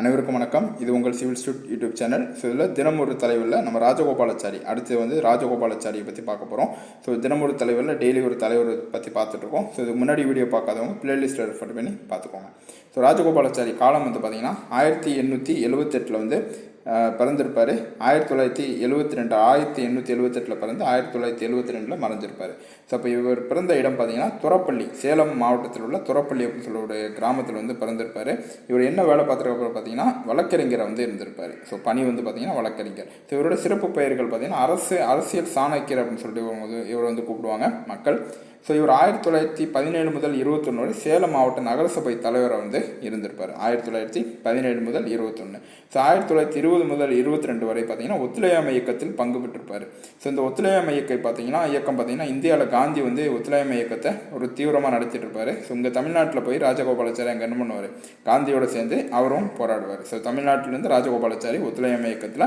அனைவருக்கும் வணக்கம். இது உங்கள் civil stud YouTube channel. So இதில் தினமொரு தலைவரில் நம்ம ராஜகோபாலாச்சாரி அடுத்து வந்து ராஜகோபாலாச்சாரியை பற்றி பார்க்க போகிறோம் ஸோ தினமொரு தலைவரில் டெய்லி ஒரு தலைவர் பற்றி பார்த்துட்ருக்கோம் ஸோ இது முன்னாடி வீடியோ பார்க்காதவங்க பிளேலிஸ்ட்டில் ரெஃபர் பண்ணி பார்த்துக்கோங்க. ஸோ ராஜகோபாலாச்சாரி காலம் வந்து பார்த்திங்கன்னா ஆயிரத்தி எண்ணூற்றி எழுவத்தெட்டில் வந்து பிறந்திருப்பார். ஆயிரத்தி தொள்ளாயிரத்தி எழுபத்தி ரெண்டு ஆயிரத்தி எண்ணூற்றி எழுபத்தெட்டில் பிறந்து ஆயிரத்தி தொள்ளாயிரத்தி எழுபத்தி ரெண்டில் மறைஞ்சிருப்பார். ஸோ அப்போ இவர் பிறந்த இடம் பார்த்தீங்கன்னா துறப்பள்ளி சேலம் மாவட்டத்தில் உள்ள துறப்பள்ளி அப்படின்னு சொல்லுடைய கிராமத்தில் வந்து பிறந்திருப்பார். இவர் என்ன வேலை பார்த்துருக்க பார்த்தீங்கன்னா வழக்கறிஞரை வந்து இருந்திருப்பார். ஸோ பணி வந்து பார்த்தீங்கன்னா வழக்கறிஞர். ஸோ இவரோட சிறப்பு பெயர்கள் பார்த்தீங்கன்னா அரசு அரசியல் சாணக்கியர் அப்படின்னு சொல்லிட்டு இவங்க வந்து இவர் வந்து கூப்பிடுவாங்க மக்கள். ஸோ இவர் ஆயிரத்தி தொள்ளாயிரத்தி பதினேழு முதல் இருபத்தொன்று வரை சேலம் மாவட்ட நகரசபை தலைவராக வந்து இருந்திருப்பார். ஆயிரத்தி தொள்ளாயிரத்தி பதினேழு முதல் இருபத்தொன்று ஸோ ஆயிரத்தி தொள்ளாயிரத்தி இருபது முதல் இருபத்தி ரெண்டு வரை பார்த்தீங்கன்னா ஒத்துழையாமை இயக்கத்தில் பங்கு பெற்றிருப்பார். ஸோ இந்த ஒத்துழையாமை இயக்கம் பார்த்தீங்கன்னா இயக்கம் பார்த்தீங்கன்னா இந்தியாவில் காந்தி வந்து ஒத்துழையாமை இயக்கத்தை ஒரு தீவிரமாக நடத்திட்டு இருப்பார் ஸோ இங்கே தமிழ்நாட்டில் போய் ராஜகோபாலாச்சாரி அங்கே என்ன பண்ணுவார்? காந்தியோட சேர்ந்து அவரும் போராடுவார். ஸோ தமிழ்நாட்டிலேருந்து ராஜகோபாலாச்சாரி ஒத்துழையாமை இயக்கத்தில்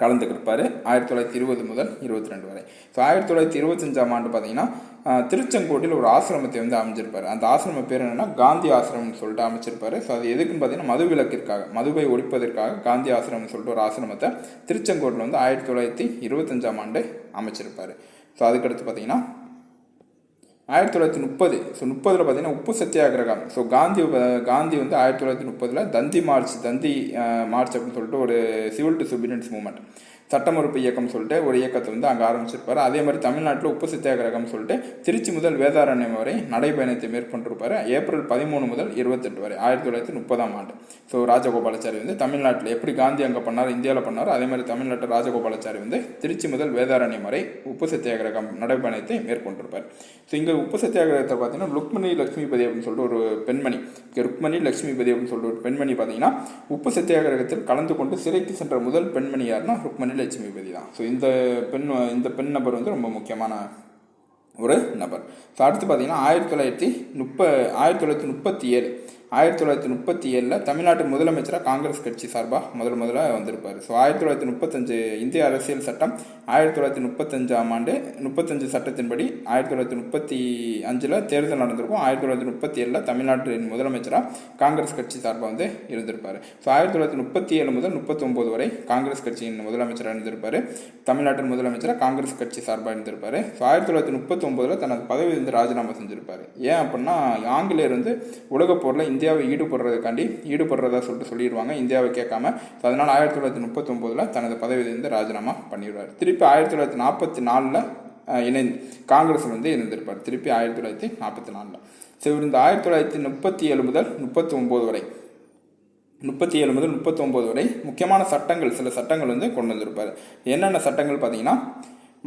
கலந்துக்கிருப்பார் ஆயிரத்தி தொள்ளாயிரத்தி இருபது முதல் இருபத்தி ரெண்டு வரை. ஸோ ஆயிரத்தி தொள்ளாயிரத்தி இருபத்தஞ்சாம் ஆண்டு பார்த்தீங்கன்னா திருச்செங்கோட்டில் ஒரு ஆசிரமத்தை வந்து அமைச்சிருப்பார் அந்த ஆசிரம பேர் என்னன்னா காந்தி ஆசிரமம்னு சொல்லிட்டு அமைச்சிருப்பாரு. ஸோ அது எதுக்குன்னு பார்த்தீங்கன்னா மது விளக்கிற்காக மதுவை ஒழிப்பதற்காக காந்தி ஆசிரமம்னு சொல்லிட்டு ஒரு ஆசிரமத்தை திருச்செங்கோட்டில் வந்து ஆயிரத்தி தொள்ளாயிரத்தி இருபத்தஞ்சாம் ஆண்டு அமைச்சிருப்பார். ஸோ அதுக்கடுத்து பார்த்தீங்கன்னா ஆயிரத்தி தொள்ளாயிரத்தி முப்பது. ஸோ முப்பதில் பார்த்தீங்கன்னா உப்பு சத்தியாகிரகம். ஸோ காந்தி காந்தி வந்து ஆயிரத்தி தொள்ளாயிரத்தி முப்பதில் தந்தி மார்ச் தந்தி மார்ச் அப்படின்னு சொல்லிட்டு ஒரு சிவில் டிசோபீடியன்ஸ் மூமெண்ட் சட்டமறுப்பு இயக்கம் சொல்லிட்டு ஒரு இயக்கத்தை வந்து அங்கே ஆரம்பிச்சிருப்பார். அதே மாதிரி தமிழ்நாட்டில் உப்பு சத்தியாகிரகம் சொல்லிட்டு திருச்சி முதல் வேதாரண்யம் வரை நடைபயணத்தை மேற்கொண்டிருப்பார். ஏப்ரல் பதிமூணு முதல் இருபத்தெட்டு வரை ஆயிரத்தி தொள்ளாயிரத்தி முப்பதாம் ஆண்டு. ஸோ ராஜகோபாலாச்சாரி வந்து தமிழ்நாட்டில் எப்படி காந்தி அங்கே பண்ணார் இந்தியாவில் பண்ணார் அதே மாதிரி தமிழ்நாட்டில் ராஜகோபாலாச்சாரி வந்து திருச்சி முதல் வேதாரண்யம் வரை உப்பு சத்தியாகிரகம் நடைபயணத்தை மேற்கொண்டிருப்பார். ஸோ இங்கே உப்பு சத்தியாகிரகத்தை பார்த்தீங்கன்னா ருக்மணி லட்சுமிபதி அப்படின்னு சொல்லிட்டு ஒரு பெண்மணி. ருக்மணி லட்சுமிபதி அப்படின்னு சொல்லிட்டு ஒரு பெண்மணி பார்த்தீங்கன்னா உப்பு சத்தியாகிரகத்தில் கலந்து கொண்டு சிறைக்கு சென்ற முதல் பெண்மணி யாருன்னா ருக்மணி லட்சுமிபதி தான். ஸோ இந்த பெண் இந்த பெண் நபர் வந்து ரொம்ப முக்கியமான ஒரு நபர். ஸோ அடுத்து பார்த்தீங்கன்னா ஆயிரத்தி தொள்ளாயிரத்தி முப்ப ஆயிரத்தி தொள்ளாயிரத்தி முப்பத்தி ஏழு. ஆயிரத்தி தொள்ளாயிரத்தி முப்பத்தி ஏழில் தமிழ்நாட்டு முதலமைச்சராக காங்கிரஸ் கட்சி சார்பாக முதல் முதலாக வந்திருப்பார். ஸோ ஆயிரத்தி தொள்ளாயிரத்தி முப்பத்தஞ்சு இந்திய அரசியல் சட்டம் ஆயிரத்தி தொள்ளாயிரத்தி முப்பத்தஞ்சாம் ஆண்டு முப்பத்தஞ்சு சட்டத்தின்படி ஆயிரத்தி தொள்ளாயிரத்தி முப்பத்தி அஞ்சில் தேர்தல் நடந்திருக்கும். ஆயிரத்தி தொள்ளாயிரத்தி முப்பத்தி ஏழில் தமிழ்நாட்டின் முதலமைச்சராக காங்கிரஸ் கட்சி சார்பாக வந்து இருந்திருப்பார். ஸோ ஆயிரத்தி தொள்ளாயிரத்தி முப்பத்தி ஏழு முதல் முப்பத்தொம்போது வரை காங்கிரஸ் கட்சியின் முதலமைச்சராக இருந்திருப்பார். தமிழ்நாட்டின் முதலமைச்சராக காங்கிரஸ் கட்சி சார்பாக இருந்திருப்பார். ஸோ ஆயிரத்தி தொள்ளாயிரத்தி முப்பத்தொம்போதில் தனது பதவி வந்து ராஜினாமா செஞ்சிருப்பார். ஏன் அப்படின்னா ஆங்கிலேயர் வந்து உலகப் போரில் இந்தியாவை ஈடுபடுறதுக்காண்டி ஈடுபடுறதா சொல்லிட்டு சொல்லிடுவாங்க. இந்தியாவை கேட்காம ஸோ அதனால் ஆயிரத்தி தொள்ளாயிரத்தி முப்பத்தொம்போதில் தனது பதவியிலிருந்து ராஜினாமா பண்ணிடுவார். திருப்பி ஆயிரத்தி தொள்ளாயிரத்தி நாற்பத்தி நாலில் இணைந்து காங்கிரஸில் வந்து இணைந்திருப்பார். திருப்பி ஆயிரத்தி தொள்ளாயிரத்தி நாற்பத்தி நாலில் ஸோ இவர் இந்த ஆயிரத்தி தொள்ளாயிரத்தி முப்பத்தி ஏழு முதல் முப்பத்தி ஒம்பது வரை முப்பத்தி ஏழு முதல் முப்பத்தொம்போது வரை முக்கியமான சட்டங்கள் சில சட்டங்கள் வந்து கொண்டு வந்திருப்பார். என்னென்ன சட்டங்கள் பார்த்தீங்கன்னா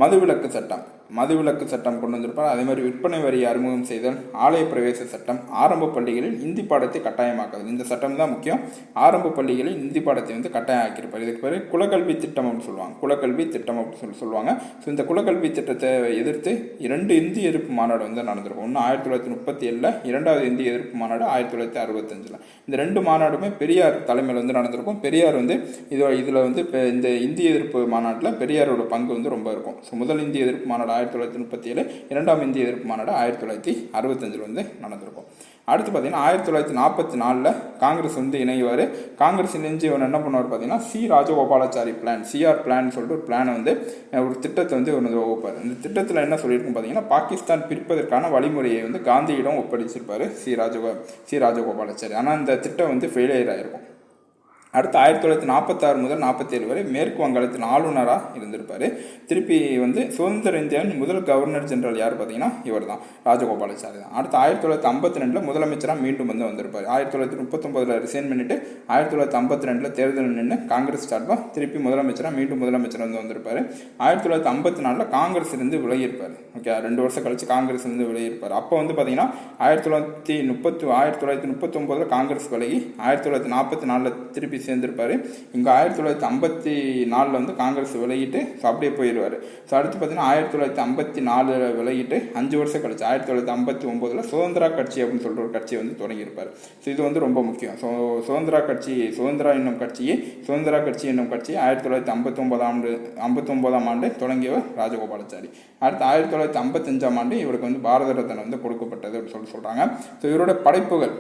மதுவிலக்கு சட்டம். மதுவிலக்கு சட்டம் கொண்டு வந்திருப்பார். அதே மாதிரி விற்பனை வரி அறிமுகம் செய்தல் ஆலய பிரவேச சட்டம் ஆரம்ப பள்ளிகளில் இந்தி பாடத்தை கட்டாயமாக்குதல் இந்த சட்டம் தான் முக்கியம். ஆரம்ப பள்ளிகளில் இந்தி பாடத்தை வந்து கட்டாயம் ஆக்கியிருப்பார் இதுக்கு பேர் குலக்கல்வி திட்டம் அப்படின்னு சொல்லுவாங்க. குலக்கல்வி திட்டம் அப்படின்னு சொல்லி சொல்லுவாங்க. ஸோ இந்த குலக்கல்வி திட்டத்தை எதிர்த்து இரண்டு இந்தி எதிர்ப்பு மாநாடு வந்து நடந்திருக்கும். ஒன்று ஆயிரத்தி தொள்ளாயிரத்தி முப்பத்தி ஏழில் இரண்டாவது இந்திய எதிர்ப்பு மாநாடு ஆயிரத்தி தொள்ளாயிரத்தி அறுபத்தஞ்சில். இந்த ரெண்டு மாநாடுமே பெரியார் தலைமையில் வந்து நடந்திருக்கும். பெரியார் வந்து இது இதில் வந்து இப்போ இந்த இந்திய எதிர்ப்பு மாநாட்டில் பெரியாரோட பங்கு வந்து ரொம்ப இருக்கும். ஸோ முதல் இந்திய எதிர்ப்பு மாநாடு ஆயிரத்தி தொள்ளாயிரத்தி முப்பத்தி ஏழு இரண்டாம் இந்திய எதிர்ப்பு மாநாடு ஆயிரத்தி தொள்ளாயிரத்தி அறுபத்தஞ்சில் வந்து நடந்திருக்கும். அடுத்து பார்த்தீங்கன்னா ஆயிரத்தி தொள்ளாயிரத்தி நாற்பத்தி நாலில் காங்கிரஸ் வந்து இணைவார். காங்கிரஸ் இணைஞ்சு இவர் என்ன பண்ணுவார் பார்த்தீங்கன்னா C Rajagopalachari plan CR plan சொல்லிட்டு ஒரு பிளானை வந்து ஒரு திட்டத்தை வந்து ஒன்று வந்து வகுப்பார். இந்த திட்டத்தில் என்ன சொல்லியிருக்கும் பார்த்தீங்கன்னா பாகிஸ்தான் பிரிப்பதற்கான வழிமுறையை வந்து காந்தியிடம் ஒப்படைச்சிருப்பார் சி ராஜகோ சி ராஜகோபாலாச்சாரி. ஆனால் இந்த திட்டம் வந்து ஃபெயிலியர் ஆகிருக்கும் அடுத்து ஆயிரத்தி தொள்ளாயிரத்தி நாற்பத்தாறு முதல் நாற்பத்தேழு வரை மேற்கு வங்காளத்தின் ஆளுநராக இருந்திருப்பார். திருப்பி வந்து சுதந்திர இந்தியாவின் முதல் கவர்னர் ஜெனரல் யார் பார்த்தீங்கன்னா இவர் தான் ராஜகோபாலாச்சாரி தான். அடுத்து ஆயிரத்தி தொள்ளாயிரத்தி ஐம்பத்தி ரெண்டில் முதலமைச்சராக மீண்டும் வந்து வந்திருப்பார். ஆயிரத்தி தொள்ளாயிரத்தி முப்பத்தொம்பதில் ரிசைன் பண்ணிட்டு ஆயிரத்தி தொள்ளாயிரத்தி ஐம்பத்தி ரெண்டில் தேர்தல் நின்று காங்கிரஸ் சார்பாக திருப்பி முதலமைச்சராக மீண்டும் முதலமைச்சர் வந்து வந்திருப்பார். ஆயிரத்தி தொள்ளாயிரத்தி ஐம்பத்தி நாலில் காங்கிரஸ் இருந்து விலகியிருப்பார். ஓகே ரெண்டு வருஷம் கழித்து காங்கிரஸ் இருந்து விலகியிருப்பார். அப்போ வந்து பார்த்தீங்கன்னா ஆயிரத்தி தொள்ளாயிரத்தி முப்பத்தி ஆயிரத்தி தொள்ளாயிரத்தி முப்பத்தொம்போதில் காங்கிரஸ் விலகி ஆயிரத்தி தொள்ளாயிரத்தி நாற்பத்தி நாலில் திருப்பி சேர்ந்திருப்பார். இங்கே ஆயிரத்தி தொள்ளாயிரத்தி ஐம்பத்தி நாலில் வந்து காங்கிரஸ் விலகிட்டு ஸோ அப்படியே போயிடுவார். ஸோ அடுத்து பார்த்தீங்கன்னா ஆயிரத்தி தொள்ளாயிரத்தி ஐம்பத்தி நாலில் விலகிட்டு அஞ்சு வருஷம் கழிச்சு ஆயிரத்தி தொள்ளாயிரத்தி ஐம்பத்தி ஒம்போதில் சுதந்திரா கட்சி அப்படின்னு சொல்லிட்டு ஒரு கட்சியை வந்து தொடங்கியிருப்பார். ஸோ இது வந்து ரொம்ப முக்கியம். ஸோ சுதந்திரா கட்சி சுதந்திரா என்னும் கட்சியை சுதந்திரா கட்சி என்னும் கட்சி ஆயிரத்தி தொள்ளாயிரத்தி ஐம்பத்தொம்பதாம் ஆண்டு ஐம்பத்தொம்போதாம் ஆண்டு தொடங்கியவர் ராஜகோபாலாச்சாரி. அடுத்து ஆயிரத்தி தொள்ளாயிரத்தி ஐம்பத்தஞ்சாம் ஆண்டு இவருக்கு வந்து பாரத ரத்னம் வந்து கொடுக்கப்பட்டது அப்படின்னு சொல்லி சொல்கிறாங்க ஸோ இவரோட படைப்புகள்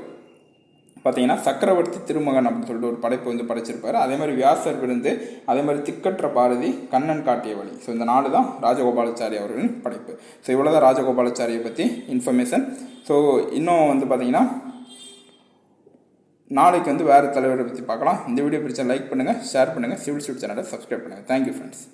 பார்த்தீங்கன்னா சக்கரவர்த்தி திருமகன் அப்படின்னு சொல்லிட்டு ஒரு படைப்பு வந்து படைச்சிருப்பார். அதே மாதிரி வியாசர் விருந்து அதே மாதிரி திக்கற்ற பாரதி கண்ணன் காட்டிய வழி. ஸோ இந்த நாலு தான் ராஜகோபாலாச்சாரி அவர்களின் படைப்பு. ஸோ இவ்வளோ தான் ராஜகோபாலாச்சாரியை பற்றி இன்ஃபர்மேஷன் ஸோ இன்னும் வந்து பார்த்தீங்கன்னா நாளைக்கு வந்து வேறு தலைவரை பற்றி பார்க்கலாம். இந்த வீடியோ பிடிச்சா லைக் பண்ணுங்கள் ஷேர் பண்ணுங்கள் சிவில் ஸ்டூட் சேனலை சப்ஸ்கிரைப் பண்ணுங்கள் தேங்க்யூ ஃப்ரெண்ட்ஸ்